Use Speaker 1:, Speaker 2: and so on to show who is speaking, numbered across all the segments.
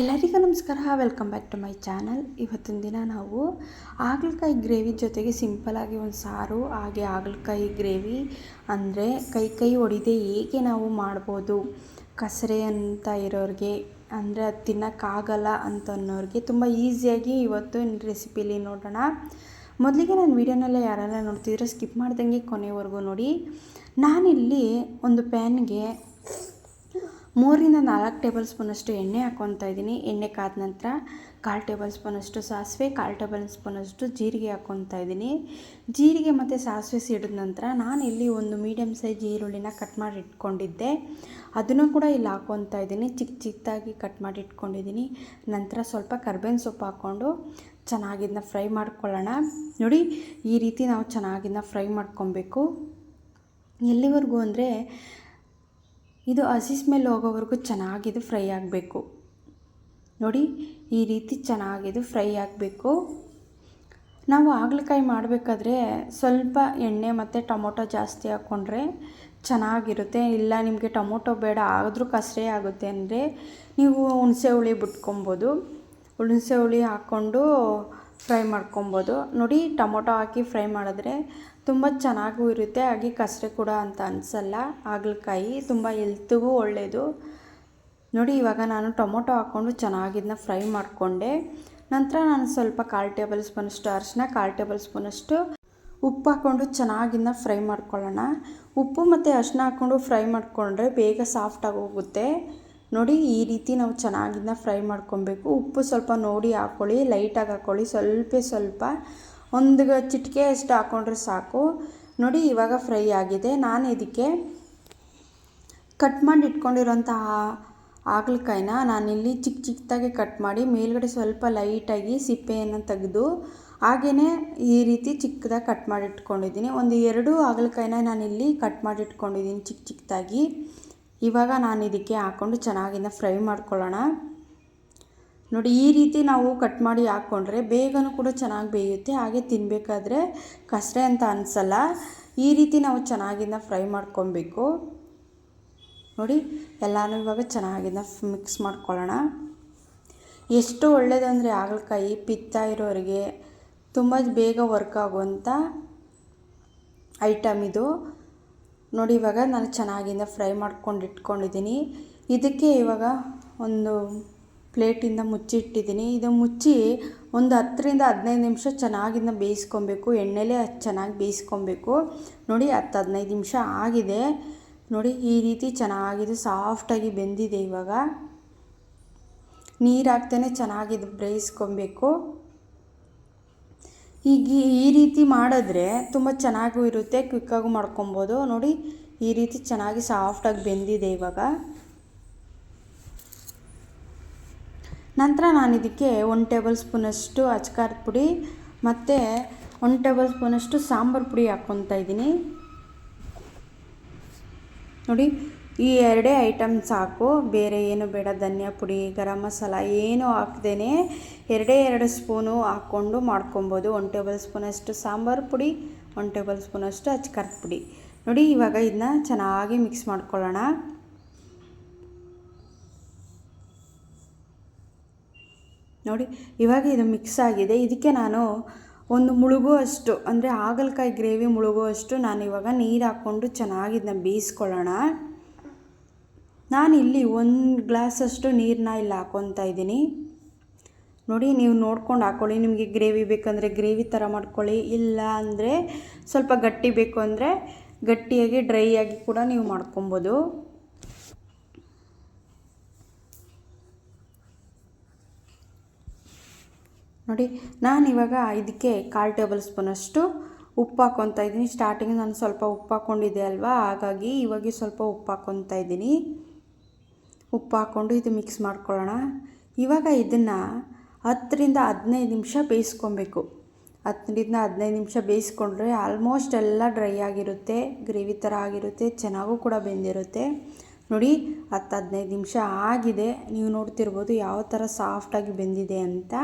Speaker 1: ಎಲ್ಲರಿಗೂ ನಮಸ್ಕಾರ welcome back to my channel ಇವತ್ತಿನ ದಿನ ನಾವು ಹಾಗಲಕಾಯಿ ಗ್ರೇವಿ ಜೊತೆಗೆ ಸಿಂಪಲಾಗಿ ಒಂದು ಸಾರು, ಹಾಗೆ ಹಾಗಲಕಾಯಿ ಗ್ರೇವಿ ಅಂದರೆ ಕೈ ಕೈ ಒಡಿದೆ ಹೇಗೆ ನಾವು ಮಾಡ್ಬೋದು, ಕಸರೆ ಅಂತ ಇರೋರಿಗೆ, ಅಂದರೆ ಅದು ತಿನ್ನೋಕ್ಕಾಗಲ್ಲ ಅಂತ ಅನ್ನೋರಿಗೆ ತುಂಬ ಈಸಿಯಾಗಿ ಇವತ್ತು ರೆಸಿಪಿಲಿ ನೋಡೋಣ. ಮೊದಲಿಗೆ ನಾನು ವೀಡಿಯೋನಲ್ಲೇ ಯಾರೆಲ್ಲ ನೋಡ್ತಿದ್ರೆ ಸ್ಕಿಪ್ ಮಾಡ್ದಂಗೆ ಕೊನೆವರೆಗೂ ನೋಡಿ. ನಾನಿಲ್ಲಿ ಒಂದು ಪ್ಯಾನ್ಗೆ ಮೂರರಿಂದ ನಾಲ್ಕು ಟೇಬಲ್ ಸ್ಪೂನಷ್ಟು ಎಣ್ಣೆ ಹಾಕ್ಕೊತಾ ಇದ್ದೀನಿ. ಎಣ್ಣೆ ಕಾದ ನಂತರ ಕಾಲು ಟೇಬಲ್ ಸ್ಪೂನಷ್ಟು ಸಾಸಿವೆ, ಕಾಲು ಟೇಬಲ್ ಸ್ಪೂನಷ್ಟು ಜೀರಿಗೆ ಹಾಕ್ಕೊತಾ ಇದ್ದೀನಿ. ಜೀರಿಗೆ ಮತ್ತು ಸಾಸಿವೆ ಸಿಡಿದ ನಂತರ ನಾನು ಇಲ್ಲಿ ಒಂದು ಮೀಡಿಯಮ್ ಸೈಜ್ ಈರುಳ್ಳಿನ ಕಟ್ ಮಾಡಿ ಇಟ್ಕೊಂಡಿದ್ದೆ. ಅದನ್ನು ಕೂಡ ಇಲ್ಲಿ ಹಾಕ್ಕೊತಾ ಇದ್ದೀನಿ. ಚಿಕ್ಕ ಚಿಕ್ಕದಾಗಿ ಕಟ್ ಮಾಡಿ ಇಟ್ಕೊಂಡಿದ್ದೀನಿ. ನಂತರ ಸ್ವಲ್ಪ ಕರ್ಬೇವಿನ ಸೊಪ್ಪು ಹಾಕ್ಕೊಂಡು ಚೆನ್ನಾಗಿದ್ದನ್ನ ಫ್ರೈ ಮಾಡ್ಕೊಳ್ಳೋಣ. ನೋಡಿ, ಈ ರೀತಿ ನಾವು ಚೆನ್ನಾಗಿದ್ದನ್ನ ಫ್ರೈ ಮಾಡ್ಕೊಬೇಕು ಎಲ್ಲಿವರೆಗೂ ಅಂದರೆ ಇದು ಹಸಿಸ್ ಮೇಲೆ ಹೋಗೋವರೆಗೂ ಚೆನ್ನಾಗಿದು ಫ್ರೈ ಆಗಬೇಕು. ನೋಡಿ, ಈ ರೀತಿ ಚೆನ್ನಾಗಿದು ಫ್ರೈ ಆಗಬೇಕು. ನಾವು ಹಾಗಲಕಾಯಿ ಮಾಡಬೇಕಾದ್ರೆ ಸ್ವಲ್ಪ ಎಣ್ಣೆ ಮತ್ತು ಟೊಮೊಟೊ ಜಾಸ್ತಿ ಹಾಕ್ಕೊಂಡ್ರೆ ಚೆನ್ನಾಗಿರುತ್ತೆ. ಇಲ್ಲ, ನಿಮಗೆ ಟೊಮೊಟೊ ಬೇಡ, ಆದರೂ ಕಸರೆ ಆಗುತ್ತೆ ಅಂದರೆ ನೀವು ಹುಣಸೆ ಹುಳಿ ಬಿಟ್ಕೊಬೋದು. ಹುಣಸೆ ಹುಳಿ ಹಾಕ್ಕೊಂಡು ಫ್ರೈ ಮಾಡ್ಕೊಬೋದು. ನೋಡಿ, ಟೊಮೊಟೊ ಹಾಕಿ ಫ್ರೈ ಮಾಡಿದ್ರೆ ತುಂಬ ಚೆನ್ನಾಗೂ ಇರುತ್ತೆ. ಹಾಗೆ ಕಸರೆ ಕೂಡ ಅಂತ ಅನಿಸಲ್ಲ. ಹಾಗಲಕಾಯಿ ತುಂಬ ಎಲ್ತಿಗೂ ಒಳ್ಳೆಯದು ನೋಡಿ, ಇವಾಗ ನಾನು ಟೊಮೊಟೊ ಹಾಕ್ಕೊಂಡು ಚೆನ್ನಾಗಿದ್ದನ್ನ ಫ್ರೈ ಮಾಡಿಕೊಂಡೆ. ನಂತರ ನಾನು ಸ್ವಲ್ಪ ಕಾಲು ಟೇಬಲ್ ಸ್ಪೂನಷ್ಟು ಅರಿಶಿನ ಕಾಲು ಟೇಬಲ್ ಸ್ಪೂನಷ್ಟು ಉಪ್ಪು ಹಾಕ್ಕೊಂಡು ಚೆನ್ನಾಗಿನ್ನ ಫ್ರೈ ಮಾಡ್ಕೊಳ್ಳೋಣ. ಉಪ್ಪು ಮತ್ತು ಅರಿಶಿನ ಹಾಕ್ಕೊಂಡು ಫ್ರೈ ಮಾಡಿಕೊಂಡ್ರೆ ಬೇಗ ಸಾಫ್ಟಾಗಿ ಹೋಗುತ್ತೆ ನೋಡಿ, ಈ ರೀತಿ ನಾವು ಚೆನ್ನಾಗಿನ ಫ್ರೈ ಮಾಡ್ಕೊಬೇಕು. ಉಪ್ಪು ಸ್ವಲ್ಪ ನೋಡಿ ಹಾಕ್ಕೊಳ್ಳಿ ಲೈಟಾಗಿ ಹಾಕ್ಕೊಳ್ಳಿ ಸ್ವಲ್ಪ ಸ್ವಲ್ಪ. ಒಂದು ಚಿಟಿಕೆ ಅಷ್ಟು ಹಾಕ್ಕೊಂಡ್ರೆ ಸಾಕು. ನೋಡಿ, ಇವಾಗ ಫ್ರೈ ಆಗಿದೆ. ನಾನು ಇದಕ್ಕೆ ಕಟ್ ಮಾಡಿ ಇಟ್ಕೊಂಡಿರೋಂತಹ ಹಾಗಲಕಾಯಿನ ನಾನಿಲ್ಲಿ ಚಿಕ್ಕ ಚಿಕ್ಕದಾಗಿ ಕಟ್ ಮಾಡಿ, ಮೇಲ್ಗಡೆ ಸ್ವಲ್ಪ ಲೈಟಾಗಿ ಸಿಪ್ಪೆಯನ್ನು ತೆಗೆದು ಹಾಗೆಯೇ ಈ ರೀತಿ ಚಿಕ್ಕದಾಗಿ ಕಟ್ ಮಾಡಿ ಇಟ್ಕೊಂಡಿದ್ದೀನಿ. ಒಂದು ಎರಡು ಹಾಗಲಕಾಯಿನ ನಾನಿಲ್ಲಿ ಕಟ್ ಮಾಡಿ ಇಟ್ಕೊಂಡಿದ್ದೀನಿ ಚಿಕ್ಕ ಚಿಕ್ಕದಾಗಿ ಇವಾಗ ನಾನು ಇದಕ್ಕೆ ಹಾಕ್ಕೊಂಡು ಚೆನ್ನಾಗಿಂದ ಫ್ರೈ ಮಾಡ್ಕೊಳ್ಳೋಣ. ನೋಡಿ, ಈ ರೀತಿ ನಾವು ಕಟ್ ಮಾಡಿ ಹಾಕ್ಕೊಂಡ್ರೆ ಬೇಗನೂ ಕೂಡ ಚೆನ್ನಾಗಿ ಬೇಯುತ್ತೆ, ಹಾಗೆ ತಿನ್ನಬೇಕಾದ್ರೆ ಕಷ್ಟ ಅಂತ ಅನಿಸಲ್ಲ. ಈ ರೀತಿ ನಾವು ಚೆನ್ನಾಗಿಂದ ಫ್ರೈ ಮಾಡ್ಕೊಬೇಕು. ನೋಡಿ, ಎಲ್ಲನೂ ಇವಾಗ ಚೆನ್ನಾಗಿಂದ ಮಿಕ್ಸ್ ಮಾಡ್ಕೊಳ್ಳೋಣ. ಎಷ್ಟು ಒಳ್ಳೆಯದು ಅಂದರೆ ಹಾಗಲಕಾಯಿ, ಪಿತ್ತ ಇರೋರಿಗೆ ತುಂಬ ಬೇಗ ವರ್ಕ್ ಆಗುವಂಥ ಐಟಮ್ ಇದು. ನೋಡಿ ಇವಾಗ ನಾನು ಚೆನ್ನಾಗಿಂದ ಫ್ರೈ ಮಾಡ್ಕೊಂಡು ಇಟ್ಕೊಂಡಿದ್ದೀನಿ. ಇದಕ್ಕೆ ಇವಾಗ ಒಂದು ಪ್ಲೇಟಿಂದ ಮುಚ್ಚಿಟ್ಟಿದ್ದೀನಿ ಇದು ಮುಚ್ಚಿ ಒಂದು ಹತ್ತರಿಂದ ಹದಿನೈದು ನಿಮಿಷ ಚೆನ್ನಾಗಿಂದ ಬೇಯಿಸ್ಕೊಬೇಕು. ಎಣ್ಣೆಲೇ ಚೆನ್ನಾಗಿ ಬೇಯಿಸ್ಕೊಬೇಕು. ನೋಡಿ ಹತ್ತು ಹದಿನೈದು ನಿಮಿಷ ಆಗಿದೆ. ನೋಡಿ ಈ ರೀತಿ ಚೆನ್ನಾಗಿದೆ, ಸಾಫ್ಟಾಗಿ ಬೆಂದಿದೆ ಇವಾಗ. ನೀರು ಹಾಕ್ತೇನೆ ಚೆನ್ನಾಗಿದ್ದು ಬೇಯಿಸ್ಕೊಬೇಕು. ಈಗ ಈ ರೀತಿ ಮಾಡಿದ್ರೆ ತುಂಬ ಚೆನ್ನಾಗೂ ಇರುತ್ತೆ, ಕ್ವಿಕ್ಕಾಗೂ ಮಾಡ್ಕೊಬೋದು. ನೋಡಿ, ಈ ರೀತಿ ಚೆನ್ನಾಗಿ ಸಾಫ್ಟಾಗಿ ಬೆಂದಿದೆ ಇವಾಗ. ನಂತರ ನಾನು ಇದಕ್ಕೆ ಒನ್ ಟೇಬಲ್ ಸ್ಪೂನಷ್ಟು ಅಚ್ಕಾರದ ಪುಡಿ ಮತ್ತು ಒನ್ ಟೇಬಲ್ ಸ್ಪೂನಷ್ಟು ಸಾಂಬಾರು ಪುಡಿ ಹಾಕ್ಕೊತಾ ಇದ್ದೀನಿ. ನೋಡಿ ಈ ಎರಡೇ ಐಟಮ್ ಸಾಕು. ಬೇರೆ ಏನು ಬೇಡ. ಧನಿಯಾ, ಪುಡಿ, ಗರಂ ಮಸಾಲ ಏನೂ ಹಾಕ್ದೇ ಎರಡೇ ಎರಡು ಸ್ಪೂನು ಹಾಕ್ಕೊಂಡು ಮಾಡ್ಕೊಬೋದು. ಒನ್ ಟೇಬಲ್ ಸ್ಪೂನಷ್ಟು ಸಾಂಬಾರು ಪುಡಿ ಒನ್ ಟೇಬಲ್ ಸ್ಪೂನಷ್ಟು ಅಚ್ಕಾರದ ಪುಡಿ. ನೋಡಿ, ಇವಾಗ ಇದನ್ನ ಚೆನ್ನಾಗಿ ಮಿಕ್ಸ್ ಮಾಡ್ಕೊಳ್ಳೋಣ. ನೋಡಿ, ಇವಾಗ ಇದು ಮಿಕ್ಸ್ ಆಗಿದೆ. ಇದಕ್ಕೆ ನಾನು ಒಂದು ಮುಳುಗುವಷ್ಟು ಅಂದರೆ ಹಾಗಲಕಾಯಿ ಗ್ರೇವಿ ಮುಳುಗುವಷ್ಟು ನಾನು ಇವಾಗ ನೀರು ಹಾಕ್ಕೊಂಡು ಚೆನ್ನಾಗಿ ಇದನ್ನ ಬೇಯಿಸ್ಕೊಳ್ಳೋಣ. ನಾನಿಲ್ಲಿ ಒಂದು ಗ್ಲಾಸಷ್ಟು ನೀರನ್ನ ಇಲ್ಲಿ ಹಾಕ್ಕೊತಾ ಇದ್ದೀನಿ. ನೋಡಿ, ನೀವು ನೋಡ್ಕೊಂಡು ಹಾಕ್ಕೊಳ್ಳಿ ನಿಮಗೆ ಗ್ರೇವಿ ಬೇಕಂದರೆ ಗ್ರೇವಿ ಥರ ಮಾಡ್ಕೊಳ್ಳಿ. ಇಲ್ಲ ಅಂದರೆ ಸ್ವಲ್ಪ ಗಟ್ಟಿ ಬೇಕು ಅಂದರೆ ಗಟ್ಟಿಯಾಗಿ, ಡ್ರೈ ಆಗಿ ಕೂಡ ನೀವು ಮಾಡ್ಕೊಬೋದು. ನೋಡಿ ನಾನು ಇವಾಗ ಇದಕ್ಕೆ ಕಾಲು ಟೇಬಲ್ ಸ್ಪೂನಷ್ಟು ಉಪ್ಪು ಹಾಕ್ಕೊತಾ ಇದ್ದೀನಿ. ಸ್ಟಾರ್ಟಿಂಗ್ ನಾನು ಸ್ವಲ್ಪ ಉಪ್ಪು ಹಾಕ್ಕೊಂಡಿದ್ದೆ ಅಲ್ವಾ? ಹಾಗಾಗಿ ಇವಾಗ ಸ್ವಲ್ಪ ಉಪ್ಪು ಹಾಕ್ಕೊತಾ ಇದ್ದೀನಿ. ಉಪ್ಪು ಹಾಕ್ಕೊಂಡು ಇದು ಮಿಕ್ಸ್ ಮಾಡ್ಕೊಳ್ಳೋಣ. ಇವಾಗ ಇದನ್ನು ಹತ್ತರಿಂದ ಹದಿನೈದು ನಿಮಿಷ ಬೇಯಿಸ್ಕೊಬೇಕು. ಹತ್ತರಿಂದ ಹದಿನೈದು ನಿಮಿಷ ಬೇಯಿಸ್ಕೊಂಡ್ರೆ ಆಲ್ಮೋಸ್ಟ್ ಎಲ್ಲ ಡ್ರೈ ಆಗಿರುತ್ತೆ ಗ್ರೇವಿ ಥರ ಆಗಿರುತ್ತೆ, ಚೆನ್ನಾಗೂ ಕೂಡ ಬೆಂದಿರುತ್ತೆ. ನೋಡಿ, ಹತ್ತು ಹದಿನೈದು ನಿಮಿಷ ಆಗಿದೆ. ನೀವು ನೋಡ್ತಿರ್ಬೋದು ಯಾವ ಥರ ಸಾಫ್ಟಾಗಿ ಬೆಂದಿದೆ ಅಂತ.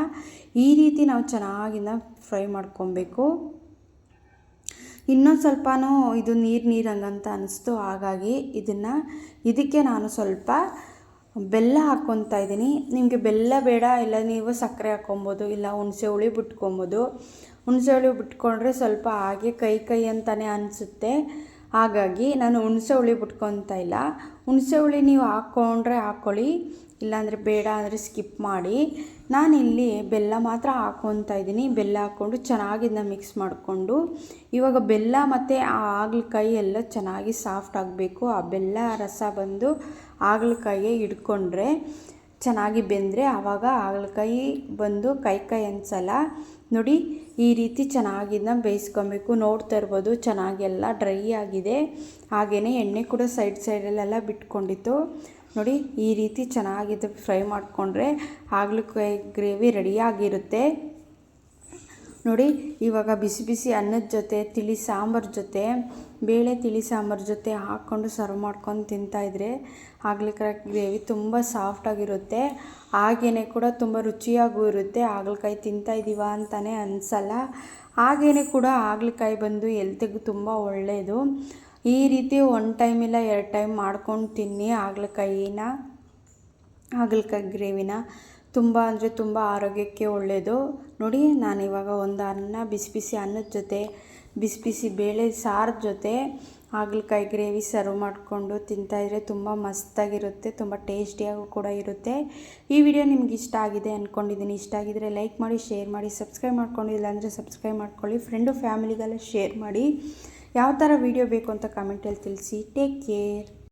Speaker 1: ಈ ರೀತಿ ನಾವು ಚೆನ್ನಾಗಿಂದ ಫ್ರೈ ಮಾಡ್ಕೊಬೇಕು. ಇನ್ನೊಂದು ಸ್ವಲ್ಪನೂ ಇದು ನೀರು ನೀರಂಗಂತ ಅನ್ನಿಸ್ತು ಹಾಗಾಗಿ ಇದನ್ನು ಇದಕ್ಕೆ ನಾನು ಸ್ವಲ್ಪ ಬೆಲ್ಲ ಹಾಕ್ಕೊತಾ ಇದ್ದೀನಿ. ನಿಮಗೆ ಬೆಲ್ಲ ಬೇಡ, ಇಲ್ಲ ನೀವು ಸಕ್ಕರೆ ಹಾಕ್ಕೊಬೋದು, ಇಲ್ಲ ಹುಣಸೆ ಹುಳಿ ಬಿಟ್ಕೊಬೋದು. ಹುಣಸೆ ಹುಳಿ ಬಿಟ್ಕೊಂಡ್ರೆ ಸ್ವಲ್ಪ ಹಾಗೆ ಕೈ ಕೈ ಅಂತಲೇ ಅನಿಸುತ್ತೆ. ಹಾಗಾಗಿ ನಾನು ಹುಣಸೆ ಹುಳಿ ಬಿಟ್ಕೊತಾ ಇಲ್ಲ. ಹುಣಸೆ ಹುಳಿ ನೀವು ಹಾಕ್ಕೊಂಡ್ರೆ ಹಾಕ್ಕೊಳ್ಳಿ ಇಲ್ಲಾಂದರೆ ಬೇಡ ಅಂದರೆ ಸ್ಕಿಪ್ ಮಾಡಿ. ನಾನಿಲ್ಲಿ ಬೆಲ್ಲ ಮಾತ್ರ ಹಾಕ್ಕೊತಾ ಇದ್ದೀನಿ. ಬೆಲ್ಲ ಹಾಕ್ಕೊಂಡು ಚೆನ್ನಾಗಿ ಇದನ್ನ ಮಿಕ್ಸ್ ಮಾಡಿಕೊಂಡು, ಇವಾಗ ಬೆಲ್ಲ ಮತ್ತು ಆ ಹಾಗಲಕಾಯಿ ಎಲ್ಲ ಚೆನ್ನಾಗಿ ಸಾಫ್ಟ್ ಆಗಬೇಕು. ಆ ಬೆಲ್ಲ ರಸ ಬಂದು ಹಾಗಲಕಾಯಿಗೆ ಹಿಡ್ಕೊಂಡ್ರೆ ಚೆನ್ನಾಗಿ ಬೆಂದರೆ ಆವಾಗ ಹಾಗಲಕಾಯಿ ಬಂದು ಕೈ ಕೈ ಅನ್ಸಲ್ಲ. ನೋಡಿ, ಈ ರೀತಿ ಚೆನ್ನಾಗಿ ಬೇಯಿಸ್ಕೊಬೇಕು. ನೋಡ್ತಾ ಇರ್ಬೋದು, ಚೆನ್ನಾಗೆಲ್ಲ ಡ್ರೈ ಆಗಿದೆ. ಹಾಗೆಯೇ ಎಣ್ಣೆ ಕೂಡ ಸೈಡ್ ಸೈಡಲ್ಲೆಲ್ಲ ಬಿಟ್ಕೊಂಡಿತ್ತು. ನೋಡಿ, ಈ ರೀತಿ ಚೆನ್ನಾಗಿದೆ ಫ್ರೈ ಮಾಡಿಕೊಂಡ್ರೆ. ಹಾಗಲಕಾಯಿ ಗ್ರೇವಿ ರೆಡಿಯಾಗಿರುತ್ತೆ ನೋಡಿ, ಇವಾಗ ಬಿಸಿ ಬಿಸಿ ಅನ್ನದ ಜೊತೆ, ತಿಳಿ ಸಾಂಬಾರು ಜೊತೆ, ಬೇಳೆ ತಿಳಿ ಸಾಂಬಾರು ಜೊತೆ ಹಾಕ್ಕೊಂಡು ಸರ್ವ್ ಮಾಡ್ಕೊಂಡು ತಿಂತಾಯಿದ್ರೆ ಹಾಗಲಕಾಯಿ ಗ್ರೇವಿ ತುಂಬ ಸಾಫ್ಟಾಗಿರುತ್ತೆ ಹಾಗೇ ಕೂಡ ತುಂಬ ರುಚಿಯಾಗೂ ಇರುತ್ತೆ. ಹಾಗಲಕಾಯಿ ತಿಂತಾಯಿದ್ದೀವ ಅಂತಲೇ ಅನಿಸಲ್ಲ. ಹಾಗೇ ಕೂಡ ಹಾಗಲಕಾಯಿ ಬಂದು ಎಲ್ತಿಗೂ ತುಂಬ ಒಳ್ಳೆಯದು ಈ ರೀತಿ ಒನ್ ಟೈಮ್ ಇಲ್ಲ ಎರಡು ಟೈಮ್ ಮಾಡ್ಕೊಂಡು ತಿನ್ನಿ ಹಾಗಲಕಾಯಿನ, ಹಾಗಲಕಾಯಿ ಗ್ರೇವಿನ. ತುಂಬ ಅಂದರೆ ತುಂಬ ಆರೋಗ್ಯಕ್ಕೆ ಒಳ್ಳೆಯದು ನೋಡಿ ನಾನಿವಾಗ ಒಂದು ಅನ್ನ, ಬಿಸಿ ಬಿಸಿ ಅನ್ನದ ಜೊತೆ, ಬಿಸಿ ಬಿಸಿ ಬೇಳೆ ಸಾರು ಜೊತೆ ಹಾಗಲಕಾಯಿ ಗ್ರೇವಿ ಸರ್ವ್ ಮಾಡಿಕೊಂಡು ತಿಂತಾಯಿದ್ರೆ ತುಂಬ ಮಸ್ತಾಗಿರುತ್ತೆ, ತುಂಬ ಟೇಸ್ಟಿಯಾಗೂ ಕೂಡ ಇರುತ್ತೆ. ಈ ವಿಡಿಯೋ ನಿಮ್ಗೆ ಇಷ್ಟ ಆಗಿದೆ ಅಂದ್ಕೊಂಡಿದ್ದೀನಿ ಇಷ್ಟ ಆಗಿದರೆ ಲೈಕ್ ಮಾಡಿ, ಶೇರ್ ಮಾಡಿ, ಸಬ್ಸ್ಕ್ರೈಬ್ ಮಾಡ್ಕೊಂಡಿಲ್ಲ ಅಂದರೆ ಸಬ್ಸ್ಕ್ರೈಬ್ ಮಾಡ್ಕೊಳ್ಳಿ ಫ್ರೆಂಡು ಫ್ಯಾಮಿಲಿಗೆಲ್ಲ ಶೇರ್ ಮಾಡಿ. ಯಾವ ಥರ ವೀಡಿಯೋ ಬೇಕು ಅಂತ ಕಮೆಂಟಲ್ಲಿ ತಿಳಿಸಿ. Take care